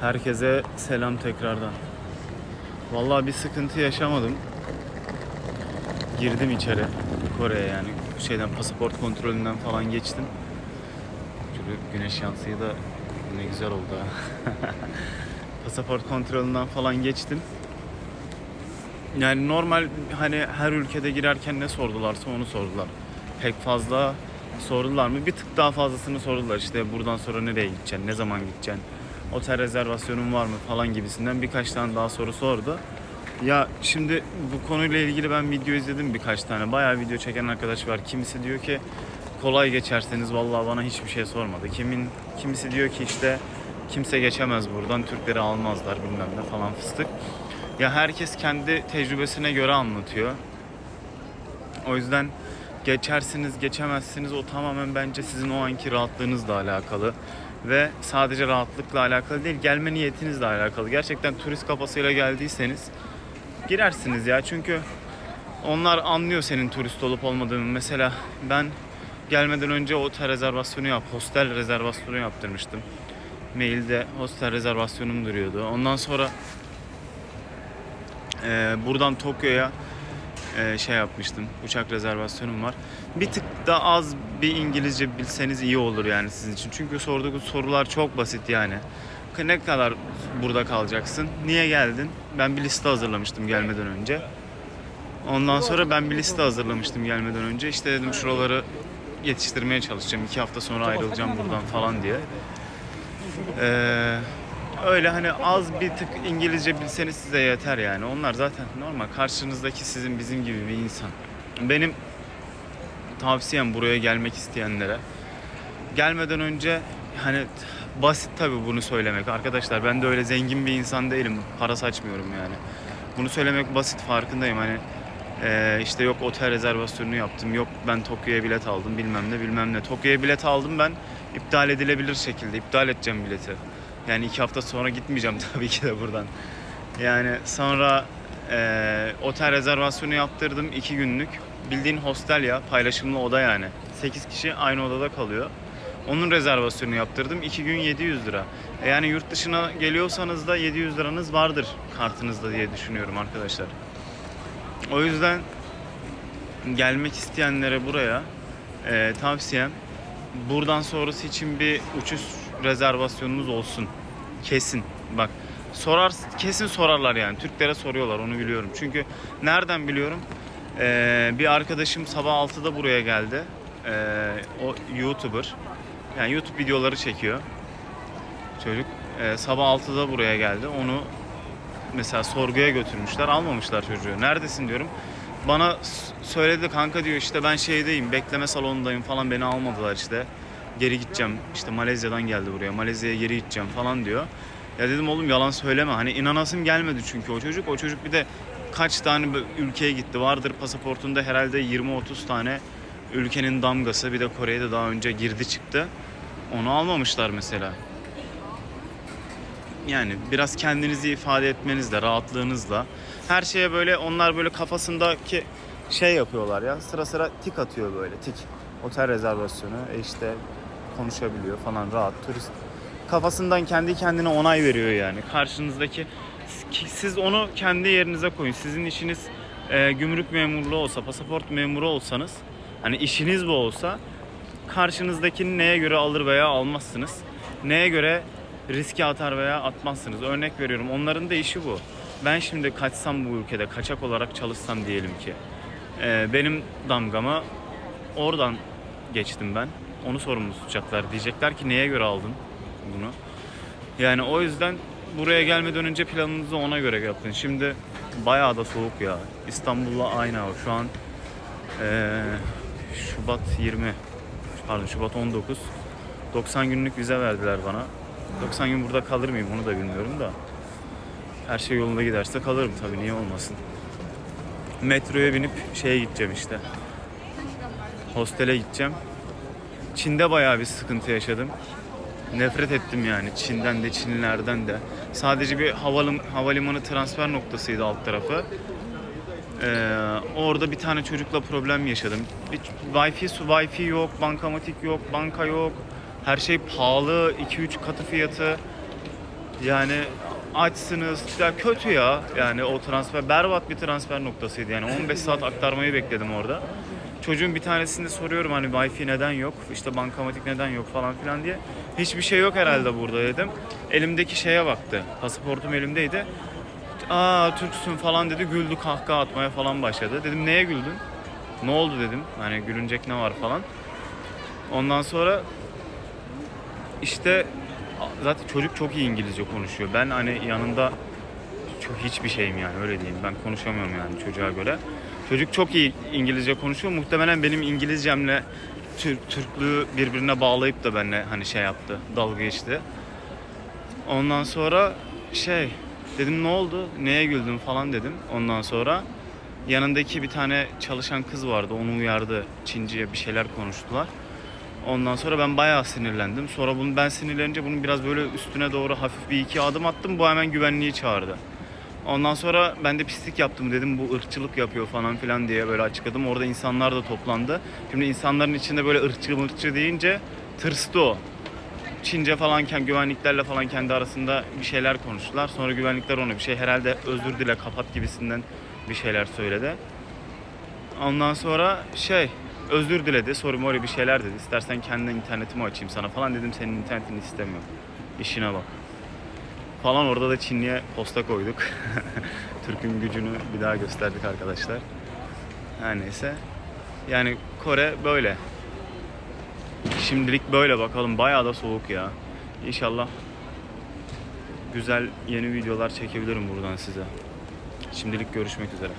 Herkese selam tekrardan. Vallahi bir sıkıntı yaşamadım. Girdim içeri Kore'ye yani şeyden pasaport kontrolünden falan geçtim. Şöyle güneş yansıyı da ne güzel oldu pasaport kontrolünden falan geçtim. Yani normal hani her ülkede girerken ne sordularsa onu sordular. Pek fazla sordular mı? Bir tık daha fazlasını sordular. İşte buradan sonra nereye gideceksin, ne zaman gideceksin, otel rezervasyonun var mı falan gibisinden birkaç tane daha soru sordu. Ya şimdi bu konuyla ilgili ben video izledim birkaç tane. Bayağı video çeken arkadaş var. Kimisi diyor ki kolay geçerseniz vallahi bana hiçbir şey sormadı. Kimin kimisi diyor ki işte kimse geçemez buradan Türkleri almazlar bilmem ne falan fıstık. Ya herkes kendi tecrübesine göre anlatıyor. O yüzden geçersiniz geçemezsiniz o tamamen bence sizin o anki rahatlığınızla alakalı. Ve sadece rahatlıkla alakalı değil gelme niyetinizle alakalı. Gerçekten turist kafasıyla geldiyseniz girersiniz ya çünkü onlar anlıyor senin turist olup olmadığını. Mesela ben gelmeden önce otel rezervasyonu yap, hostel rezervasyonu yaptırmıştım. Mailde hostel rezervasyonum duruyordu. Ondan sonra ee, buradan Tokyo'ya e, şey yapmıştım. Uçak rezervasyonum var. Bir tık da az bir İngilizce bilseniz iyi olur yani sizin için. Çünkü sorduğunuz sorular çok basit yani. Ne kadar burada kalacaksın? Niye geldin? Ben bir liste hazırlamıştım gelmeden önce. Ondan sonra ben bir liste hazırlamıştım gelmeden önce. İşte dedim şuraları yetiştirmeye çalışacağım. İki hafta sonra ayrılacağım buradan falan diye. Ee, öyle hani az bir tık İngilizce bilseniz size yeter yani. Onlar zaten normal. Karşınızdaki sizin bizim gibi bir insan. Benim tavsiyem buraya gelmek isteyenlere gelmeden önce hani basit tabii bunu söylemek. Arkadaşlar ben de öyle zengin bir insan değilim. Para saçmıyorum yani. Bunu söylemek basit farkındayım. Hani eee, işte yok otel rezervasyonunu yaptım. Yok ben Tokyo'ya bilet aldım bilmem ne bilmem ne. Tokyo'ya bilet aldım ben iptal edilebilir şekilde. iptal edeceğim bileti. Yani iki hafta sonra gitmeyeceğim tabii ki de buradan. Yani sonra eee, otel rezervasyonu yaptırdım iki günlük. Bildiğin hostel ya paylaşımlı oda yani. 8 kişi aynı odada kalıyor. Onun rezervasyonu yaptırdım. 2 gün 700 lira. E Yani yurt dışına geliyorsanız da 700 liranız vardır kartınızda diye düşünüyorum arkadaşlar. O yüzden gelmek isteyenlere buraya e, tavsiyem buradan sonrası için bir uçuş rezervasyonunuz olsun. Kesin. Bak sorar kesin sorarlar yani. Türklere soruyorlar onu biliyorum. Çünkü nereden biliyorum? Ee, bir arkadaşım sabah 6'da buraya geldi. Ee, o YouTuber. Yani YouTube videoları çekiyor. Çocuk Ee, sabah 6'da buraya geldi. Onu mesela sorguya götürmüşler. Almamışlar çocuğu. Neredesin diyorum. Bana söyledi kanka diyor işte ben şeydeyim bekleme salonundayım falan beni almadılar işte. Geri gideceğim işte Malezya'dan geldi buraya Malezya'ya geri gideceğim falan diyor. Ya dedim oğlum yalan söyleme hani inanasım gelmedi çünkü o çocuk. O çocuk bir de kaç tane ülkeye gitti vardır pasaportunda herhalde 20-30 tane ülkenin damgası bir de Kore'ye de daha önce girdi çıktı. Onu almamışlar mesela. Yani biraz kendinizi ifade etmenizle, rahatlığınızla. Her şeye böyle onlar böyle kafasındaki şey yapıyorlar ya. Sıra sıra tik atıyor böyle tik. Otel rezervasyonu e işte konuşabiliyor falan rahat turist. Kafasından kendi kendine onay veriyor yani. Karşınızdaki ki siz onu kendi yerinize koyun. Sizin işiniz e, gümrük memurluğu olsa, pasaport memuru olsanız, hani işiniz bu olsa karşınızdakini neye göre alır veya almazsınız. Neye göre riske atar veya atmazsınız. Örnek veriyorum onların da işi bu. Ben şimdi kaçsam bu ülkede kaçak olarak çalışsam diyelim ki. e, benim damgama oradan geçtim ben. Onu sorumlu tutacaklar. Diyecekler ki neye göre aldın bunu. Yani o yüzden buraya gelmeden önce planınızı ona göre yapın. Şimdi bayağı da soğuk ya. İstanbul'la aynı hava. Şu an eee, Şubat 20 pardon Şubat 19 90 günlük vize verdiler bana. 90 gün burada kalır mıyım onu da bilmiyorum da. Her şey yolunda giderse kalırım tabii niye olmasın. Metroya binip şeye gideceğim işte. Hostele gideceğim. Çin'de bayağı bir sıkıntı yaşadım. Nefret ettim yani Çin'den de Çinlilerden de. Sadece bir havalim, havalimanı transfer noktasıydı alt tarafı. Ee, orada bir tane çocukla problem yaşadım. Bir, wifi, su, wifi yok, bankamatik yok, banka yok. Her şey pahalı, 2-3 katı fiyatı. Yani açsınız. Ya kötü ya. Yani o transfer berbat bir transfer noktasıydı. Yani 15 saat aktarmayı bekledim orada. Çocuğun bir tanesinde soruyorum hani wifi neden yok, işte bankamatik neden yok falan filan diye. Hiçbir şey yok herhalde burada dedim. Elimdeki şeye baktı. Pasaportum elimdeydi. Aa Türksün falan dedi. Güldü kahkaha atmaya falan başladı. Dedim neye güldün? Ne oldu dedim. Hani gülünecek ne var falan. Ondan sonra işte zaten çocuk çok iyi İngilizce konuşuyor. Ben hani yanında çok hiçbir şeyim yani öyle diyeyim. Ben konuşamıyorum yani çocuğa göre. Çocuk çok iyi İngilizce konuşuyor. Muhtemelen benim İngilizcemle Türk Türklüğü birbirine bağlayıp da benimle hani şey yaptı, dalga geçti. Ondan sonra şey dedim ne oldu? Neye güldün falan dedim. Ondan sonra yanındaki bir tane çalışan kız vardı. Onu uyardı. Çince'ye bir şeyler konuştular. Ondan sonra ben bayağı sinirlendim. Sonra bunu ben sinirlenince bunun biraz böyle üstüne doğru hafif bir iki adım attım. Bu hemen güvenliği çağırdı. Ondan sonra ben de pislik yaptım dedim bu ırkçılık yapıyor falan filan diye böyle açıkladım. Orada insanlar da toplandı. Şimdi insanların içinde böyle ırkçı mırkçı deyince tırstı o. Çince falan güvenliklerle falan kendi arasında bir şeyler konuştular. Sonra güvenlikler ona bir şey herhalde özür dile kapat gibisinden bir şeyler söyledi. Ondan sonra şey özür diledi. Soru mori bir şeyler dedi. İstersen kendi internetimi açayım sana falan dedim. Senin internetini istemiyorum. İşine bak. Falan orada da Çinli'ye posta koyduk. Türk'ün gücünü bir daha gösterdik arkadaşlar. Her neyse. Yani Kore böyle. Şimdilik böyle bakalım. Bayağı da soğuk ya. İnşallah güzel yeni videolar çekebilirim buradan size. Şimdilik görüşmek üzere.